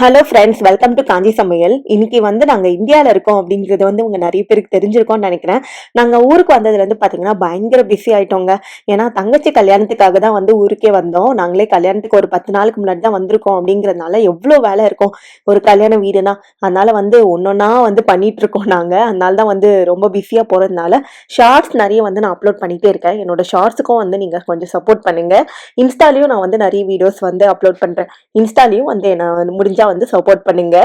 Hello friends welcome to Kanchi Samayal இன்னைக்கு வந்து நாங்கள் இந்தியாவில் இருக்கோம் அப்படிங்கிறது வந்து உங்கள் நிறைய பேருக்கு தெரிஞ்சிருக்கோம்னு நினைக்கிறேன். நாங்கள் ஊருக்கு வந்ததுலேருந்து பார்த்தீங்கன்னா பயங்கர பிஸி ஆகிட்டோங்க ஏன்னா தங்கச்சி கல்யாணத்துக்காக தான் வந்து ஊருக்கே வந்தோம். நாங்களே கல்யாணத்துக்கு ஒரு பத்து நாளுக்கு முன்னாடி தான் வந்திருக்கோம் அப்படிங்கிறதுனால எவ்வளோ வேலை இருக்கும் ஒரு கல்யாண வீடுனா. அதனால் வந்து ஒன்றொன்னா வந்து பண்ணிகிட்டு இருக்கோம் நாங்கள் அதனால தான் வந்து ரொம்ப பிஸியாக போகிறதுனால ஷார்ட்ஸ் நிறைய வந்து நான் அப்லோட் பண்ணிகிட்டே இருக்கேன். என்னோட ஷார்ட்ஸுக்கும் வந்து நீங்கள் கொஞ்சம் சப்போர்ட் பண்ணுங்கள் இன்ஸ்டாலையும் நான் வந்து நிறைய வீடியோஸ் வந்து அப்லோட் பண்ணுறேன் இன்ஸ்டாலையும் வந்து நான் முடிஞ்சால் வந்து சப்போர்ட் பண்ணுங்க.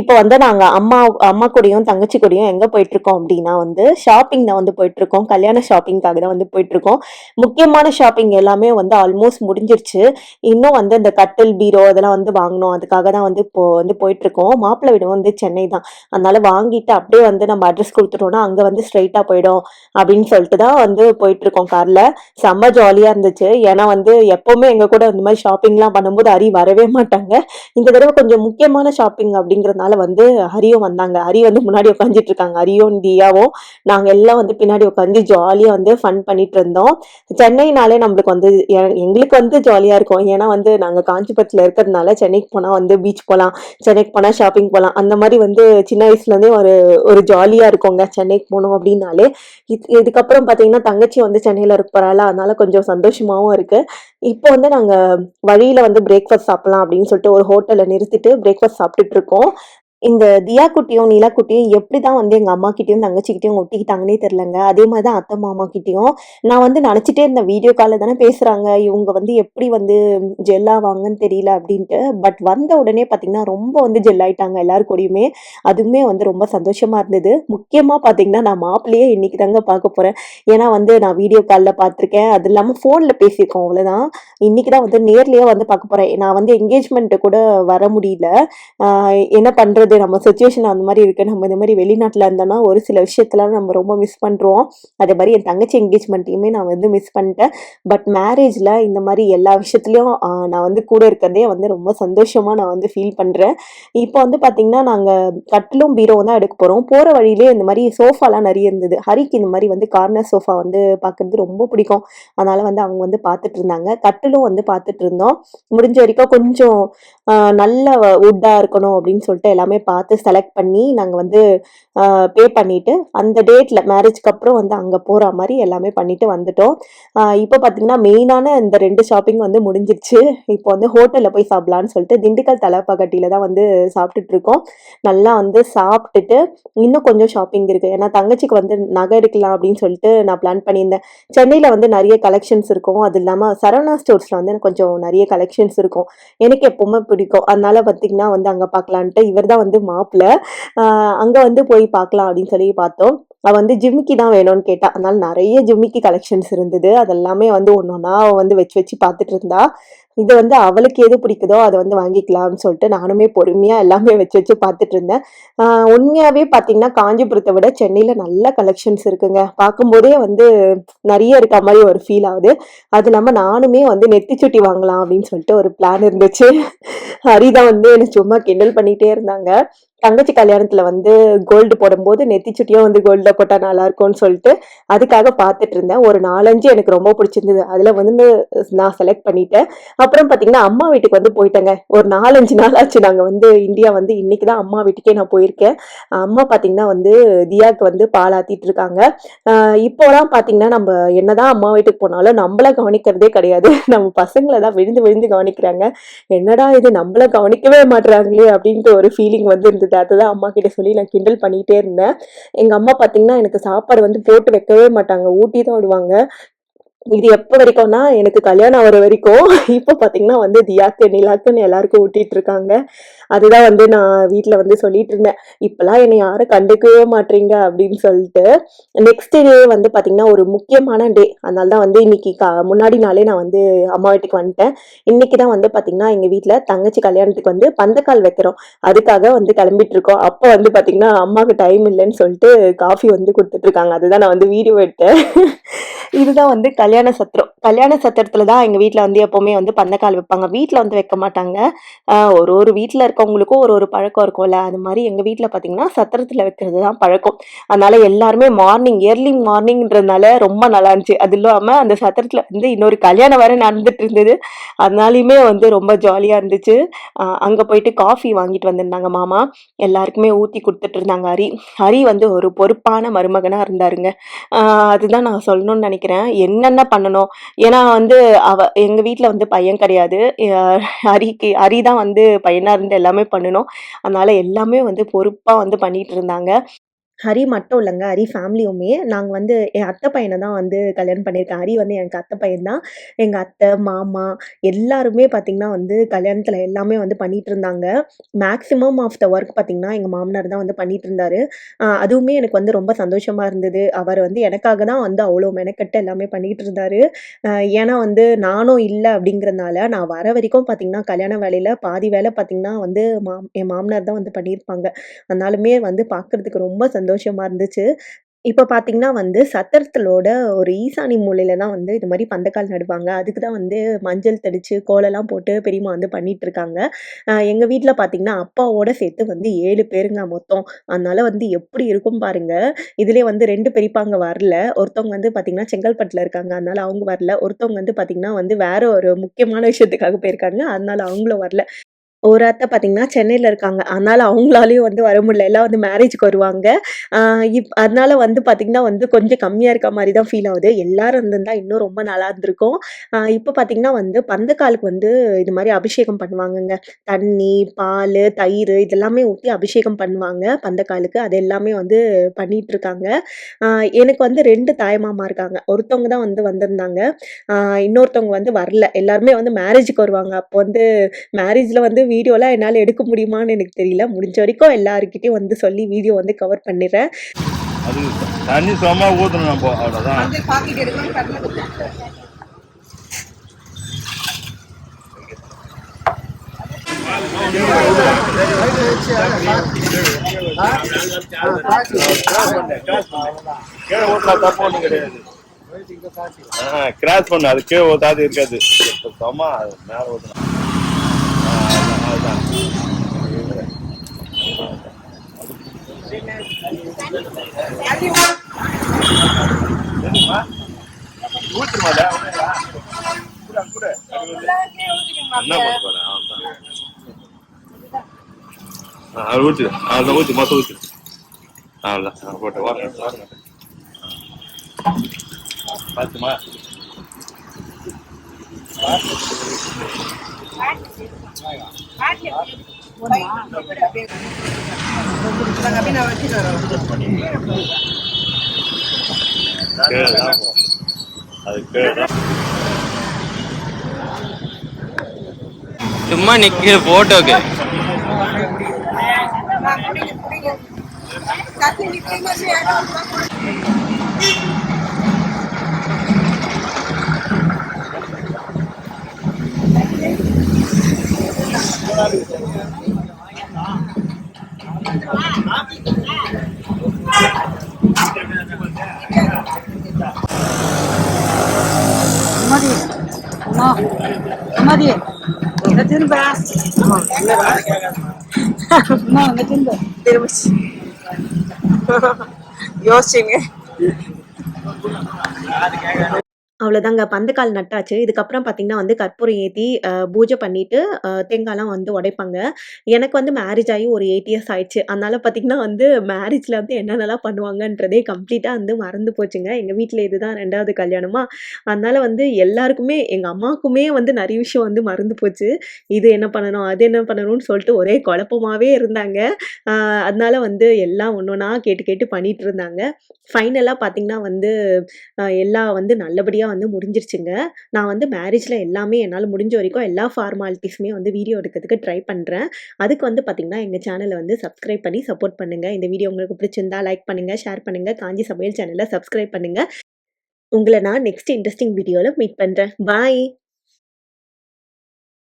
இப்போ வந்து நாங்கள் அம்மா அம்மா கூடயும் தங்கச்சி கூடயும் எங்கே போயிட்டுருக்கோம் அப்படின்னா வந்து ஷாப்பிங் தான் வந்து போயிட்டுருக்கோம். கல்யாண ஷாப்பிங்காக தான் வந்து போயிட்டுருக்கோம். முக்கியமான ஷாப்பிங் எல்லாமே வந்து ஆல்மோஸ்ட் முடிஞ்சிருச்சு. இன்னும் வந்து இந்த கட்டில் பீரோ அதெல்லாம் வந்து வாங்கணும். அதுக்காக தான் வந்து இப்போ வந்து போயிட்டுருக்கோம். மாப்பிள்ளை வீடு வந்து சென்னை தான். அதனால வாங்கிட்டு அப்படியே வந்து நம்ம அட்ரஸ் கொடுத்துட்டோம்னா அங்கே வந்து ஸ்ட்ரைட்டாக போயிடும் அப்படின்னு சொல்லிட்டு தான் வந்து போயிட்டுருக்கோம் காரில் செம்ம ஜாலியாக இருந்துச்சு. ஏன்னா வந்து எப்போவுமே எங்கள் கூட இந்த மாதிரி ஷாப்பிங்லாம் பண்ணும்போது அறி வரவே மாட்டாங்க. இந்த தடவை கொஞ்சம் முக்கியமான ஷாப்பிங் அப்படிங்கிறதுனால வந்து ஹரியும் வந்தாங்க. ஹரி வந்து முன்னாடி உட்காந்துட்டு இருக்காங்க ஹரியும் தியாவும் நாங்க எல்லாம் வந்து பின்னாடி உட்காந்து ஜாலியா வந்து ஃபன் பண்ணிட்டு இருந்தோம் சென்னைனாலே நம்மளுக்கு வந்து எங்களுக்கு வந்து ஜாலியா இருக்கும். ஏன்னா வந்து நாங்க காஞ்சிபுரத்துல இருக்கிறதுனால சென்னைக்கு போனா வந்து பீச் போகலாம் சென்னைக்கு போனா ஷாப்பிங் போகலாம் அந்த மாதிரி வந்து சின்ன வயசுல இருந்தே ஒரு ஒரு ஜாலியா இருக்குங்க. சென்னைக்கு போனோம் அப்படின்னாலே. இது- இதுக்கப்புறம் பாத்தீங்கன்னா தங்கச்சி வந்து சென்னையில இருக்க அதனால கொஞ்சம் சந்தோஷமாவும் இருக்கு. இப்போ வந்து நாங்க வழியில வந்து பிரேக்ஃபாஸ்ட் சாப்பிடலாம் அப்படின்னு சொல்லிட்டு ஒரு ஹோட்டல்ல நிறுத்திட்டு பிரேக்ஃபாஸ்ட் சாப்பிட்டுட்டு இருக்கோம் இந்த தியா குட்டியும் நீலா குட்டியும் எப்படி தான் வந்து எங்கள் அம்மா கிட்டேயும் தங்கச்சிக்கிட்டையும் ஒட்டிக்கிட்டாங்கன்னே தெரிலங்க அதே மாதிரி தான் அத்தை மாமா கிட்டேயும் நான் வந்து நினச்சிட்டே இருந்த வீடியோ காலில் தானே பேசுகிறாங்க இவங்க வந்து எப்படி வந்து ஜெல் ஆவாங்கன்னு தெரியல அப்படின்ட்டு. பட் வந்த உடனே பார்த்தீங்கன்னா ரொம்ப வந்து ஜெல் ஆயிட்டாங்க எல்லாரு கூடயுமே. அதுவுமே வந்து ரொம்ப சந்தோஷமாக இருந்தது. முக்கியமாக பார்த்தீங்கன்னா நான் மாப்பிள்ளையே இன்னைக்கு தாங்க பார்க்க போகிறேன் ஏன்னா வந்து நான் வீடியோ காலில் பார்த்துருக்கேன். அது இல்லாமல் ஃபோனில் பேசியிருக்கோம் அவ்வளோதான் இன்னைக்கு தான் வந்து நேர்லேயே வந்து பார்க்க போகிறேன் நான் வந்து என்கேஜ்மெண்ட்டு கூட வர முடியல. என்ன பண்ணுறது சொல்கிறது நம்ம சுச்சுவேஷன் அந்த மாதிரி இருக்குது நம்ம இந்த மாதிரி வெளிநாட்டில் இருந்தோம்னா ஒரு சில விஷயத்தெல்லாம் நம்ம ரொம்ப மிஸ் பண்ணுறோம் அதே மாதிரி என் தங்கச்சி என்கேஜ்மெண்ட்டையுமே நான் வந்து மிஸ் பண்ணிட்டேன். பட் மேரேஜில் இந்த மாதிரி எல்லா விஷயத்துலையும் நான் வந்து கூட இருக்கிறதே வந்து ரொம்ப சந்தோஷமாக நான் வந்து ஃபீல் பண்ணுறேன் இப்போ வந்து பார்த்திங்கன்னா நாங்கள் கட்டிலும் பீரோவும் தான் எடுக்க போகிறோம் போகிற வழியிலே இந்த மாதிரி சோஃபாலாம் நிறைய இருந்தது. ஹரிக்கு இந்த மாதிரி வந்து கார்னர் சோஃபா வந்து பார்க்குறது ரொம்ப பிடிக்கும். அதனால் வந்து அவங்க வந்து பார்த்துட்டு இருந்தாங்க. கட்டிலும் வந்து பார்த்துட்டு இருந்தோம். முடிஞ்ச வரைக்கும் கொஞ்சம் நல்ல உட்டாக இருக்கணும் அப்படின்னு சொல்லிட்டு எல்லாமே பார்த்து செலக்ட் பண்ணி நாங்கள் வந்து பே பண்ணிவிட்டு அந்த டேட்டில் மேரேஜ்க்கு அப்புறம் வந்து அங்கே போகிற மாதிரி எல்லாமே பண்ணிவிட்டு வந்துட்டோம். இப்போ பார்த்திங்கன்னா மெயினான இந்த ரெண்டு ஷாப்பிங் வந்து முடிஞ்சிருச்சு. இப்போ வந்து ஹோட்டலில் போய் சாப்பிட்லான்னு சொல்லிட்டு திண்டுக்கல் தலைப்பகட்டியில் தான் வந்து சாப்பிட்டுட்ருக்கோம் நல்லா வந்து சாப்பிட்டுட்டு இன்னும் கொஞ்சம் ஷாப்பிங் இருக்குது ஏன்னா தங்கச்சிக்கு வந்து நகை எடுக்கலாம் அப்படின்னு சொல்லிட்டு நான் பிளான் பண்ணியிருந்தேன். சென்னையில் வந்து நிறைய கலெக்ஷன்ஸ் இருக்கும். அது இல்லாமல் சரவணா ஸ்டோர்ஸில் வந்து எனக்கு கொஞ்சம் நிறைய கலெக்ஷன்ஸ் இருக்கும். எனக்கு எப்போவுமே பிடிக்கும். அதனால பார்த்தீங்கன்னா வந்து அங்க பார்க்கலான்ட்டு இவர் தான் வந்து மாப்பிள்ளை அங்க வந்து போய் பார்க்கலாம் அப்படின்னு சொல்லி பார்த்தோம். அவ வந்து ஜிம்மிக்கு தான் வேணும்னு கேட்டா. அதனால நிறைய ஜிம்மிக்கு கலெக்ஷன்ஸ் இருந்தது. அதெல்லாமே வந்து ஒன்று ஒன்றா அவள் வந்து வச்சு வச்சு பார்த்துட்டு இருந்தா. இது வந்து அவளுக்கு எது பிடிக்குதோ அதை வந்து வாங்கிக்கலாம்னு சொல்லிட்டு நானுமே பொறுமையாக எல்லாமே வச்சு வச்சு பார்த்துட்டு இருந்தேன். உண்மையாகவே பார்த்தீங்கன்னா காஞ்சிபுரத்தை விட சென்னையில் நல்ல கலெக்ஷன்ஸ் இருக்குங்க. பார்க்கும்போதே வந்து நிறைய இருக்க மாதிரி ஒரு ஃபீல் ஆகுது. அது இல்லாமல் நானுமே வந்து நெத்தி சுட்டி வாங்கலாம் அப்படின்னு சொல்லிட்டு ஒரு பிளான் இருந்துச்சு. ஹரிதான் வந்து எனக்கு சும்மா கிண்டல் பண்ணிகிட்டே இருந்தாங்க. தங்கச்சி கல்யாணத்துல வந்து கோல்டு போடும்போது நெத்தி சுட்டியும் வந்து கோல்டில் போட்டா நல்லா இருக்கும்னு சொல்லிட்டு அதுக்காக பார்த்துட்டு இருந்தேன். ஒரு நாலஞ்சு எனக்கு ரொம்ப பிடிச்சிருந்தது. அதுல வந்து நான் செலக்ட் பண்ணிட்டேன். அப்புறம் பாத்தீங்கன்னா அம்மா வீட்டுக்கு வந்து போயிட்டேங்க. ஒரு நாலஞ்சு நாள் ஆச்சு நாங்க வந்து இந்தியா வந்து இன்னைக்கு தான் அம்மா வீட்டுக்கே நான் போயிருக்கேன். அம்மா பாத்தீங்கன்னா வந்து தியாக்கு வந்து பாலாத்திட்டு இருக்காங்க. இப்போலாம் பாத்தீங்கன்னா நம்ம என்னதான் அம்மா வீட்டுக்கு போனாலும் நம்மள கவனிக்கிறதே கிடையாது. நம்ம பசங்களை தான் விழுந்து விழுந்து கவனிக்கிறாங்க. என்னடா இது? நம்மள கவனிக்கவே மாட்றாங்களே அப்படின்ட்டு ஒரு ஃபீலிங் வந்து இருந்தது அதுதான் அம்மா கிட்ட சொல்லி நான் கிண்டல் பண்ணிட்டே இருந்தேன். எங்க அம்மா பாத்தீங்கன்னா எனக்கு சாப்பாடு வந்து போட்டு வைக்கவே மாட்டாங்க. ஊட்டி தான் விடுவாங்க. இது எப்போ வரைக்கும்னா எனக்கு கல்யாணம் ஆகிற வரைக்கும் இப்போ பார்த்தீங்கன்னா வந்து தியாக்கு நிலாக்குன்னு எல்லாருக்கும் ஊட்டிட்டு இருக்காங்க. அதுதான் வந்து நான் வீட்டில் வந்து சொல்லிட்டு இருந்தேன். இப்போலாம் என்னை யாரும் கண்டுக்கவே மாட்டீங்க அப்படின்னு சொல்லிட்டு நெக்ஸ்ட் டே வந்து பார்த்திங்கன்னா ஒரு முக்கியமான டே அதனால தான் வந்து இன்னைக்கு கா- முன்னாடி நாளே நான் வந்து அம்மா வீட்டுக்கு வந்துட்டேன். இன்னைக்கு தான் வந்து பார்த்திங்கன்னா எங்கள் வீட்டில் தங்கச்சி கல்யாணத்துக்கு வந்து பந்தக்கால் வைக்கிறோம். அதுக்காக வந்து கிளம்பிட்டு இருக்கோம். அப்போ வந்து பார்த்திங்கன்னா அம்மாவுக்கு டைம் இல்லைன்னு சொல்லிட்டு காஃபி வந்து கொடுத்துட்டு இருக்காங்க. அதுதான் நான் வந்து வீடியோ எடுத்தேன். இதுதான் வந்து கல் italiana கல்யாண சத்திரத்துல தான் எங்க வீட்டில் வந்து எப்பவுமே வந்து பந்தக்கால் வைப்பாங்க. வீட்டில் வந்து வைக்க மாட்டாங்க. ஒரு ஒரு வீட்டில் இருக்கவங்களுக்கும் ஒரு ஒரு பழக்கம் இருக்கும்ல. அது மாதிரி எங்க வீட்டில் பார்த்தீங்கன்னா, சத்திரத்துல வைக்கிறது தான் பழக்கம். அதனால எல்லாருமே மார்னிங் ஏர்லி மார்னிங்ன்றதுனால ரொம்ப நல்லா இருந்துச்சு. அது இல்லாம அந்த சத்திரத்துல வந்து இன்னொரு கல்யாணம் வர நடந்துட்டு இருந்தது. அதனாலயுமே வந்து ரொம்ப ஜாலியா இருந்துச்சு. அங்கே அங்க போயிட்டு காஃபி வாங்கிட்டு வந்திருந்தாங்க மாமா. எல்லாருக்குமே ஊத்தி கொடுத்துட்டு இருந்தாங்க ஹரி. ஹரி வந்து ஒரு பொறுப்பான மருமகனா இருந்தாருங்க. அதுதான் நான் சொல்லணும்னு நினைக்கிறேன் என்னென்ன பண்ணணும் ஏன்னா வந்து அவ எங்க வீட்டில் வந்து பையன் கிடையாது. ஹரிக்கு ஹரி தான் வந்து பையனா இருந்து எல்லாமே பண்ணணும். அதனால எல்லாமே வந்து பொறுப்பா வந்து பண்ணிட்டு இருந்தாங்க. ஹரி மட்டும் இல்லைங்க ஹரி ஃபேமிலியுமே நாங்கள் வந்து என் அத்தை பையனை தான் வந்து கல்யாணம் பண்ணியிருக்கேன். ஹரி வந்து எனக்கு அத்தை பையன் தான். எங்கள் அத்தை, மாமா எல்லாருமே பார்த்தீங்கன்னா வந்து கல்யாணத்தில் எல்லாமே வந்து பண்ணிகிட்டு இருந்தாங்க. மேக்ஸிமம் ஆஃப் த ஒர்க் பார்த்தீங்கன்னா, எங்கள் மாமனார் தான் வந்து பண்ணிகிட்டு இருந்தாரு. அதுவுமே எனக்கு வந்து ரொம்ப சந்தோஷமாக இருந்தது. அவர் வந்து எனக்காக தான் வந்து அவ்வளோ மெனக்கட்டு எல்லாமே பண்ணிகிட்டு இருந்தார் ஏன்னா வந்து நானும் இல்லை அப்படிங்கிறதுனால நான் வர வரைக்கும் பார்த்தீங்கன்னா, கல்யாண வேலையில் பாதி வேலை பார்த்தீங்கன்னா வந்து மாம் என் மாமனார் தான் வந்து பண்ணியிருப்பாங்க. அதனாலுமே வந்து பார்க்கறதுக்கு ரொம்ப சந்தோஷம் இருந்துச்சு. இப்ப பார்த்தீங்கன்னா வந்து சத்திரத்திலோட ஒரு ஈசானி மூலையில தான் வந்து இது மாதிரி பந்தக்கால் நடுவாங்க. அதுக்கு தான் வந்து மஞ்சள் தெளிச்சு, கோலெல்லாம் போட்டு பெரியம்மா வந்து பண்ணிட்டு இருக்காங்க எங்க வீட்டில் பார்த்தீங்கன்னா, அப்பாவோட சேர்த்து வந்து ஏழு பேருங்க மொத்தம். அதனால வந்து எப்படி இருக்கும் பாருங்க. இதுலயே வந்து ரெண்டு பெரியப்பாங்க வரல. ஒருத்தவங்க வந்து பார்த்தீங்கன்னா, செங்கல்பட்டுல இருக்காங்க. அதனால அவங்க வரல. ஒருத்தவங்க வந்து பார்த்தீங்கன்னா வந்து வேற ஒரு முக்கியமான விஷயத்துக்காக போயிருக்காங்க. அதனால அவங்களும் வரல. ஒரு அத்தை பார்த்தீங்கன்னா, சென்னையில் இருக்காங்க. அதனால் அவங்களாலையும் வந்து வர முடியல. எல்லாம் வந்து மேரேஜ்க்கு வருவாங்க. இப் அதனால வந்து பார்த்தீங்கன்னா வந்து கொஞ்சம் கம்மியாக இருக்க மாதிரி தான் ஃபீல் ஆகுது எல்லோரும் இருந்திருந்தால் இன்னும் ரொம்ப நல்லா இருந்திருக்கும். இப்போ பார்த்தீங்கன்னா வந்து பந்தக்காலுக்கு வந்து இது மாதிரி அபிஷேகம் பண்ணுவாங்கங்க. தண்ணி, பால் தயிர் இதெல்லாமே ஊற்றி அபிஷேகம் பண்ணுவாங்க பந்தக்காலுக்கு. அது எல்லாமே வந்து பண்ணிகிட்டு இருக்காங்க எனக்கு வந்து ரெண்டு தாய்மாமா இருக்காங்க. ஒருத்தவங்க தான் வந்து வந்திருந்தாங்க. இன்னொருத்தவங்க வந்து வரல. எல்லாருமே வந்து மேரேஜுக்கு வருவாங்க. அப்போ வந்து மேரேஜில் வந்து வீடியோலாம் என்னால எடுக்க முடியுமான்னு எனக்கு தெரியல. முடிஞ்ச வரைக்கும் எல்லார்கிட்டயும் வந்து சொல்லி வீடியோ வந்து கவர் பண்ணிடுறேன். அது தண்ணி சும்மா ஊற்றணும் நம்ம அவ்வளோதான் கிராஸ் பண்ணு அது கீழே இருக்காது. சும்மா மேலே ஊற்றணும் அதுதான் ஊற்றுமாடா கூட என்ன பண்ண போறேன் அவ்வளோதான் ஊற்று அவ்வளோதான் ஊற்று மொத்தம் ஊற்று அவ்வளோதான் போட்டு வாங்க வாங்க பார்த்துமா சும்மா நிக்கிற போட்டோக்கு. நான் குடிங்க திரும்ப? அம்மா இங்க திரும்ப? திரும்பிச்சு யோசிச்சுங்க. அவ்வளோதாங்க பந்தக்கால் நட்டாச்சு. இதுக்கப்புறம் பார்த்தீங்கன்னா வந்து கற்பூரம் ஏற்றி பூஜை பண்ணிட்டு தேங்காய்லாம் வந்து உடைப்பாங்க. எனக்கு வந்து மேரேஜ் ஆகி ஒரு எயிட் இயர்ஸ் ஆயிடுச்சு. அதனால் பார்த்தீங்கன்னா வந்து மேரேஜ்ல வந்து என்னென்னலாம் பண்ணுவாங்கன்றதே கம்ப்ளீட்டாக வந்து மறந்து போச்சுங்க. எங்கள் வீட்டில் இதுதான் ரெண்டாவது கல்யாணமா. அதனால் வந்து எல்லாருக்குமே எங்கள் அம்மாவுக்குமே வந்து நிறைய விஷயம் வந்து மறந்து போச்சு. இது என்ன பண்ணணும்? அது என்ன பண்ணணும்னு சொல்லிட்டு ஒரே குழப்பமாவே இருந்தாங்க. அதனால் அதனால வந்து எல்லாம் ஒன்று ஒன்றா கேட்டு கேட்டு பண்ணிகிட்டு இருந்தாங்க. ஃபைனலாக பார்த்தீங்கன்னா வந்து எல்லாம் வந்து நல்லபடியாக வந்து முடிஞ்சிருச்சுங்க. நான் வந்து மேரேஜில் எல்லாமே என்னால் முடிஞ்ச வரைக்கும் எல்லா ஃபார்மாலிட்டிஸுமே வந்து வீடியோ எடுக்கிறதுக்கு ட்ரை பண்ணுறேன் அதுக்கு வந்து பார்த்தீங்கன்னா, எங்கள் சேனலை வந்து சப்ஸ்கிரைப் பண்ணி சப்போர்ட் பண்ணுங்க. இந்த வீடியோ உங்களுக்கு பிடிச்சிருந்தா லைக் பண்ணுங்கள் ஷேர் பண்ணுங்க. காஞ்சி சமையல் சேனலை சப்ஸ்கிரைப் பண்ணுங்கள் உங்களை நான் நெக்ஸ்ட் இன்ட்ரெஸ்டிங் வீடியோவில் மீட் பண்ணுறேன் பாய்.